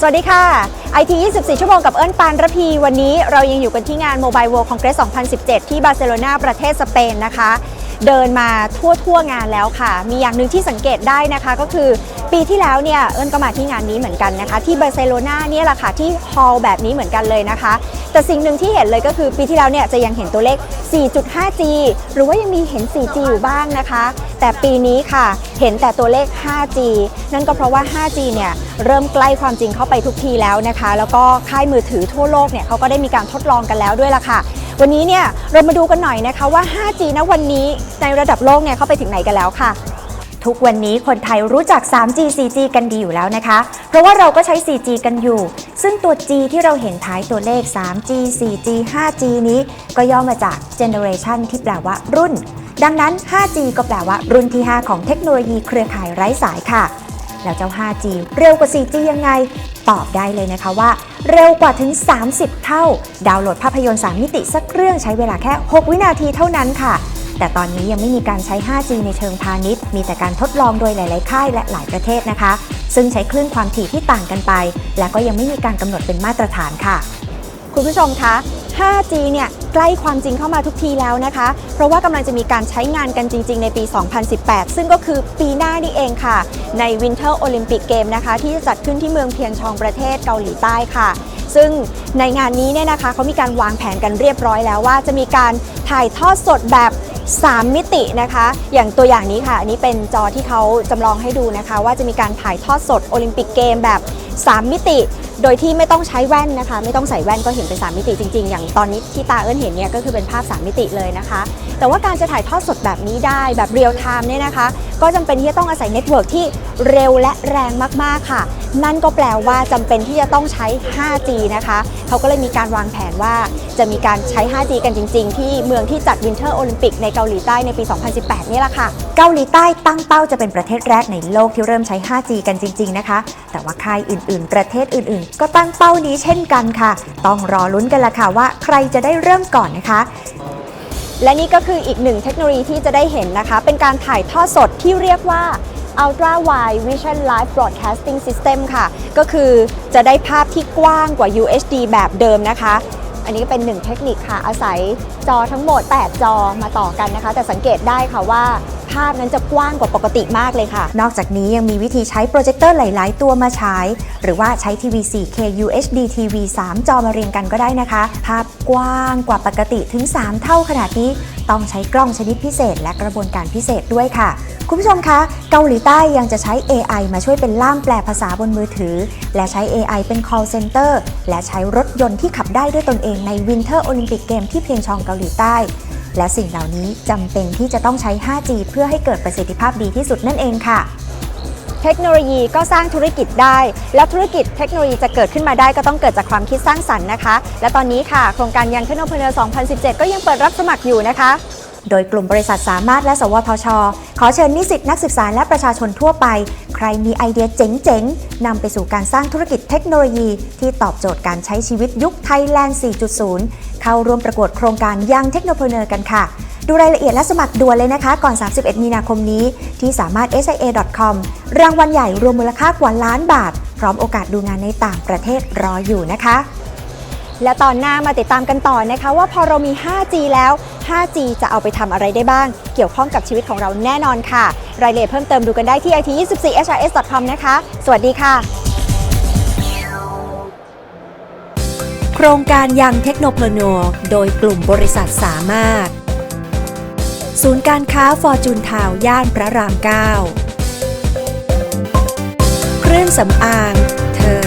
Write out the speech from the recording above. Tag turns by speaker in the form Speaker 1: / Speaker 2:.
Speaker 1: สวัสดีค่ะ IT 24 ชั่วโมงกับเอิญปานระพี วันนี้เรายังอยู่กันที่งาน Mobile World Congress 2017 ที่บาร์เซโลนาประเทศสเปนนะคะ เดินมาทั่วทั่วๆงานแล้วค่ะ มีอย่างหนึ่งที่สังเกตได้นะคะก็คือปีที่แล้วเนี่ยเอิญก็มาที่งานนี้เหมือนกันนะคะ ที่บาร์เซโลนาเนี่ยแหละค่ะที่ฮอลล์แบบนี้เหมือนกันเลยนะคะ แต่สิ่งหนึ่งที่เห็นเลยก็คือปีที่แล้วเนี่ยจะยังเห็นตัวเลข 4.5G หรือว่ายังมีเห็น 4G อยู่บ้างนะคะ แต่ปีนี้ค่ะเห็นแต่ตัวเลข 5G นั่นก็เพราะว่า 5G เนี่ยเริ่มใกล้ความจริงเข้าไปทุกทีแล้วนะคะ แล้วก็ค่ายมือถือทั่วโลกเนี่ยเขาก็ได้มีการทดลองกันแล้วด้วยล่ะค่ะ วันนี้เนี่ยเรามาดูกันหน่อยนะคะว่า 5G ณวันนี้ในระดับโลกเนี่ยเข้าไปถึงไหนกันแล้วค่ะ
Speaker 2: ทุกวันนี้คนไทยรู้จัก 3G 4G กันดีอยู่แล้วนะคะ เพราะว่าเราก็ใช้ 4G กันอยู่ ซึ่งตัว G ที่เราเห็นท้ายตัวเลข 3G 4G 5G นี้ก็ย่อมาจาก Generation ที่แปลว่ารุ่น ดังนั้น 5G ก็แปลว่ารุ่นที่ 5 ของเทคโนโลยีเครือข่ายไร้สายค่ะแล้วเจ้า 5G เร็วกว่า 4G ยังไง ตอบได้เลยนะคะว่า เร็วกว่าถึง 30 เท่า ดาวน์โหลดภาพยนตร์ 3 มิติสักเรื่องใช้เวลาแค่ 6 วินาทีเท่านั้นค่ะ แต่ตอนนี้ยังไม่มีการใช้ 5G ในเชิงพาณิชย์ มีแต่การทดลองโดยหลาย ๆ ค่ายและหลายประเทศนะคะ ซึ่งใช้คลื่นความถี่ที่ต่างกันไป และก็ยังไม่มีการกำหนดเป็นมาตรฐานค่ะ
Speaker 1: คุณผู้ชมคะ 5G เนี่ย ล้ความจริงเข้ามาทุกทีแล้วนะคะ เพราะว่ากำลังจะมีการใช้งานกันจริง ๆ ในปี 2018 ซึ่งก็คือปีหน้านี่เองค่ะ ใน Winter Olympic Game นะคะ ที่จะจัดขึ้นที่เมืองเพียงชองประเทศเกาหลีใต้ค่ะ ซึ่งในงานนี้เนี่ยนะคะเขามีการวางแผนกันเรียบร้อยแล้วว่าจะมีการถ่ายทอดสดแบบ3 มิตินะคะ อย่างตัวอย่างนี้ค่ะ อันนี้เป็นจอที่เขาจำลองให้ดูนะคะ ว่าจะมีการถ่ายทอดสดโอลิมปิกเกมแบบ 3 มิติ โดยที่ไม่ต้องใช้แว่นนะคะ ไม่ต้องใส่แว่นก็เห็นเป็น 3 มิติจริงๆ อย่างตอนนี้ที่ตาเอิญเห็นเนี่ยก็คือเป็นภาพ 3 มิติเลยนะคะ แต่ว่าการจะถ่ายทอดสดแบบนี้ได้แบบเรียลไทม์เนี่ยนะคะ ก็จำเป็นที่จะต้องอาศัยเน็ตเวิร์กที่เร็วและแรงมากๆค่ะ นั่นก็แปลว่าจำเป็นที่จะต้องใช้ 5G นะคะ เขาก็เลยมีการวางแผนว่าจะมีการใช้ 5G กันจริง ๆ ที่เมืองที่จัดวินเทอร์โอลิมปิกในเกาหลีใต้ในปี 2018 นี่แหละค่ะ
Speaker 2: เกาหลีใต้ตั้งเป้าจะเป็นประเทศแรกในโลกที่เริ่มใช้ 5G กันจริง ๆ นะคะ แต่ว่าค่ายอื่นๆประเทศอื่นๆ ก็ตั้งเป้านี้เช่นกันค่ะ ต้องรอลุ้นกันละค่ะว่าใครจะได้เริ่มก่อนนะคะ
Speaker 1: และนี่ก็คืออีกหนึ่งเทคโนโลยีที่จะได้เห็นนะคะ เป็นการถ่ายทอดสดที่เรียกว่า Ultra Wide Vision Live Broadcasting System ค่ะ ก็คือจะได้ภาพที่กว้างกว่า UHD แบบเดิมนะคะ อันนี้ก็เป็นหนึ่งเทคนิคค่ะ อาศัยจอทั้งหมด 8 จอมาต่อกันนะคะ แต่สังเกตได้ค่ะว่า ภาพนั้นจะกว้างกว่าปกติมากเลยค่ะ
Speaker 2: นอกจากนี้ยังมีวิธีใช้โปรเจคเตอร์หลาย ๆ ตัวมาฉายหรือว่าใช้ทีวี 4K UHD TV 3 จอมาเรียงกันก็ได้นะคะ ภาพกว้างกว่าปกติถึง 3 เท่าขนาดนี้ต้องใช้กล้องชนิดพิเศษ และกระบวนการพิเศษด้วยค่ะ คุณผู้ชมคะ เกาหลีใต้ยังจะใช้ AI มาช่วยเป็นล่ามแปลภาษาบนมือถือ และใช้ AI เป็น call center และใช้รถยนต์ที่ขับได้ด้วยตนเองใน Winter Olympic Game ที่เพียงชองเกาหลีใต้ และสิ่งเหล่านี้จำเป็นที่จะต้องใช้ 5G เพื่อให้เกิดประสิทธิภาพดีที่สุดนั่นเองค่ะ
Speaker 1: เทคโนโลยีก็สร้างธุรกิจได้ และธุรกิจเทคโนโลยีจะเกิดขึ้นมาได้ก็ต้องเกิดจากความคิดสร้างสรรค์นะคะ และตอนนี้ค่ะ โครงการยังเทคโนโลยี2017 ก็ยังเปิดรับสมัครอยู่นะคะ
Speaker 2: โดยกลุ่มบริษัทสามารถและ สวทช ขอเชิญนิสิตนักศึกษาและประชาชนทั่วไป ใครมีไอเดียเจ๋งๆนำไปสู่การสร้างธุรกิจเทคโนโลยี ที่ตอบโจทย์การใช้ชีวิตยุคไทยแลนด์ 4.0 เข้าร่วมประกวดโครงการยังเทคโนโลยีกันค่ะ ดูรายละเอียดและสมัครด่วนเลยนะคะ ก่อน 31 มีนาคมนี้ ที่สามารถ sia.com รางวัลใหญ่รวมมูลค่ากว่าล้านบาท พร้อมโอกาสดูงานในต่างประเทศรออยู่นะคะ
Speaker 1: และตอนหน้ามาติดตามกันต่อนะคะว่าพอเรามี 5G แล้ว 5G จะเอาไปทำอะไรได้บ้าง เกี่ยวข้องกับชีวิตของเราแน่นอนค่ะ รายละเอียดเพิ่มเติมดูกันได้ที่ it24hrs.com นะคะ สวัสดีค่ะ
Speaker 3: โครงการยังเทคโนโลยีโดยกลุ่มบริษัทสามารถ ศูนย์การค้าฟอร์จูนทาวย่านพระราม9เครื่องสำอางเธอ